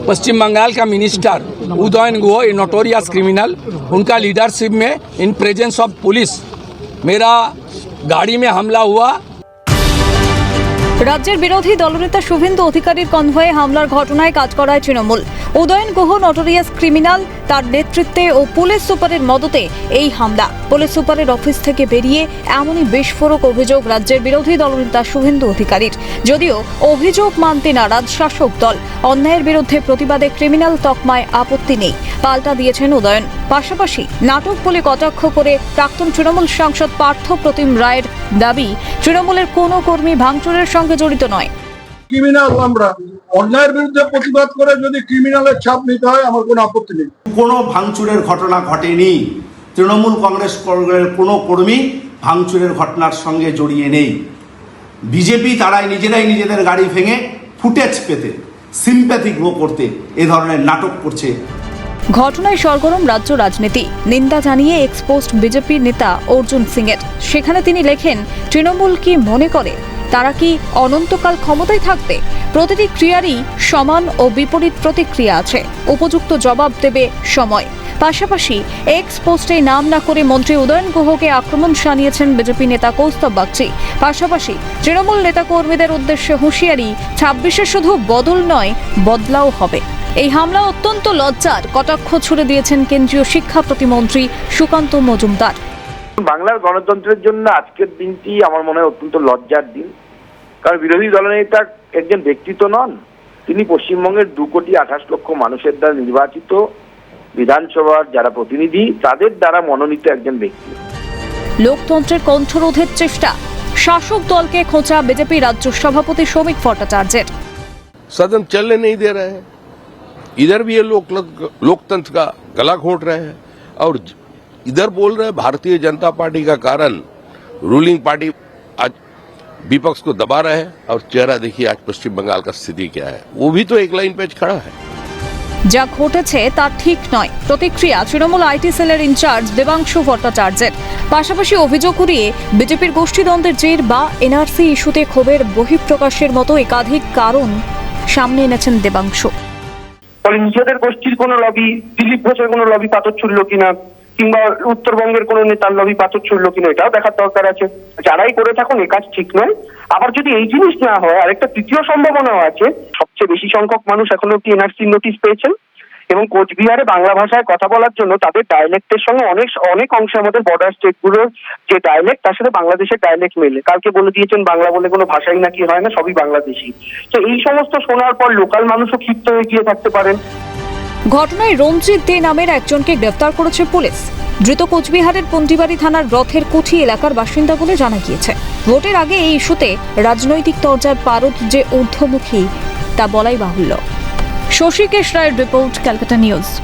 पश्चिम बंगाल का minister Udayan Guha a notorious criminal उनका leadership में इन प्रेजेंस ऑफ पुलिस मेरा गाड़ी में हमला हुआ রাজ্যের বিরোধী দলনেতা শুভেন্দু অধিকারীর কনভয়ে হামলার ঘটনায় কাজ করায় তৃণমূল উদয়ন গুহ নটোরিয়াস ক্রিমিনাল তার নেতৃত্বে ও পুলিশ সুপারের মদতে এই হামলা। পুলিশ সুপারের অফিস থেকে বেরিয়ে এমনই বিস্ফোরক অভিযোগ রাজ্যের বিরোধী দলনেতা শুভেন্দু অধিকারীর। যদিও অভিযোগ মানতে নারাজ শাসক দল, অন্যায়ের বিরুদ্ধে প্রতিবাদে ক্রিমিনাল তকমায় আপত্তি নেই। পাল্টা দিয়েছেন উদয়ন। পাশাপাশি নাটক বলে কটাক্ষ করে প্রাক্তন তৃণমূল সাংসদ পার্থ প্রতিম রায়ের দাবি, তৃণমূলের কোনো কর্মী ভাঙচুরের সঙ্গে জড়িত নয়। ক্রিমিনাল আমরা। অন্যায়ের বিরুদ্ধে প্রতিবাদ করে যদি ক্রিমিনালের ছাপ নিতে হয় আমার কোনো আপত্তি নেই। কোনো ভাঙচুরের ঘটনা ঘটেনি। তৃণমূল কংগ্রেস কোনো কর্মী ভাঙচুরের ঘটনার সঙ্গে জড়িয়ে নেই। বিজেপি তারাই নিজেরাই নিজেদের গাড়ি ভেঙে ফুটেজ পেতে সিম্প্যাথি গ্রো করতে এ ধরনের নাটক করছে। ঘটনায় সরগরম রাজ্য রাজনীতি। নিন্দা জানিয়ে এক্সপোস্ট বিজেপি নেতা অর্জুন সিংয়ের। সেখানে তিনি লেখেন তৃণমূল কি মনে করে? তারা কি অনন্তকাল ক্ষমতায় থাকবে? প্রতিটি ক্রিয়ারই সমান ও বিপরীত প্রতিক্রিয়া আছে। উপযুক্ত জবাব দেবে সময়। পাশাপাশি এক্স পোস্টে নাম না করে মন্ত্রী উদয়ন গুহকে আক্রমণ শানিয়েছেন বিজেপি নেতা কৌস্তব বাগচি। পাশাপাশি তৃণমূল নেতাকর্মীদের উদ্দেশ্যে হুঁশিয়ারি, ছাব্বিশে শুধু বদল নয়, বদলাও হবে। এই হামলা অত্যন্ত লজ্জার, কটাক্ষ ছুড়ে দিয়েছেন কেন্দ্রীয় শিক্ষা প্রতিমন্ত্রী সুকান্ত মজুমদার। বাংলার গণতন্ত্রের জন্য আজকের দিনটি আমার মনে হয় অত্যন্ত লজ্জার দিন কারণ বিরোধী দলনেতা একজন ব্যক্তিত্ব নন তিনি পশ্চিমবঙ্গের দু কোটি আঠাশ লক্ষ মানুষের দ্বারা নির্বাচিত বিধানসভার যারা প্রতিনিধি তাদের দ্বারা মনোনীত একজন ব্যক্তি লোকতন্ত্রের কণ্ঠরোধের চেষ্টা শাসক দলকে খোঁচা বিজেপি রাজ্য সভাপতি শ্রমিক ভট্টাচার্যের सदन चलने नहीं दे रहे हैं इधर भी ये लोक लोकतंत्र का गला घोट रहे हैं और इधर बोल रहे हैं भारतीय जनता पार्टी का कारण रूलिंग पार्टी आज विपक्ष को दबा रहे हैं और चेहरा देखिए आज पश्चिम बंगाल का स्थिति क्या है वो भी तो एक लाइन पे खड़ा है যা ঘটেছে তা ঠিক নয় প্রতিক্রিয়া তৃণমূল আইটি সেলের ইনচার্জ দেবাংশু ভট্টাচার্যের পাশাপাশি অভিযোগ করিয়ে বিজেপির গোষ্ঠীদ্বন্দ্বের জের বা এনআরসি ইস্যুতে ক্ষোভের বহিঃপ্রকাশের মতো একাধিক কারণ সামনে এনেছেন দেবাংশু ফলে নিজেদের গোষ্ঠীর কোনো লবি দিলীপ ঘোষের কোনো লবি পাথর ছুড়ল কিনা কিংবা উত্তরবঙ্গের কোনো নেতার লবি পাথর ছুড়ল কিনা এটাও দেখার দরকার আছে। যারাই করে থাকুন, এ কাজ ঠিক নয়। আবার যদি এই জিনিস না হয়, আরেকটা তৃতীয় সম্ভাবনাও আছে। সবচেয়ে বেশি সংখ্যক মানুষ এখনও অব্দি এনআরসি নোটিশ পেয়েছেন এবং কোচবিহারে বাংলা ভাষায় কথা বলার জন্য তাদের ডায়ালেক্টের সঙ্গে অনেক অনেক অংশে আমাদের বর্ডার স্টেটগুলোর যে ডায়ালেক্ট তার সাথে বাংলাদেশের ডায়ালেক্ট মেলে। কালকে বলে দিয়েছেন, বাংলা বলে কোনো ভাষাই নাকি হয় না, সবই বাংলাদেশি। তো এই সমস্ত শোনার পর লোকাল মানুষও ক্ষিপ্ত হয়ে গিয়ে থাকতে পারেন। ঘটনায় রঞ্জিত দে নামের একজনকে গ্রেফতার করেছে পুলিশ। ধৃত কোচবিহারের পন্ডিবাড়ি থানার রথের কুঠি এলাকার বাসিন্দা বলে জানা গিয়েছে। ভোটের আগে এই ইস্যুতে রাজনৈতিক তরজার পারদ যে ঊর্ধ্বমুখী, তা বলাই বাহুল্য। শশীকেশ রায়ের রিপোর্ট ক্যালকাটা নিউজ।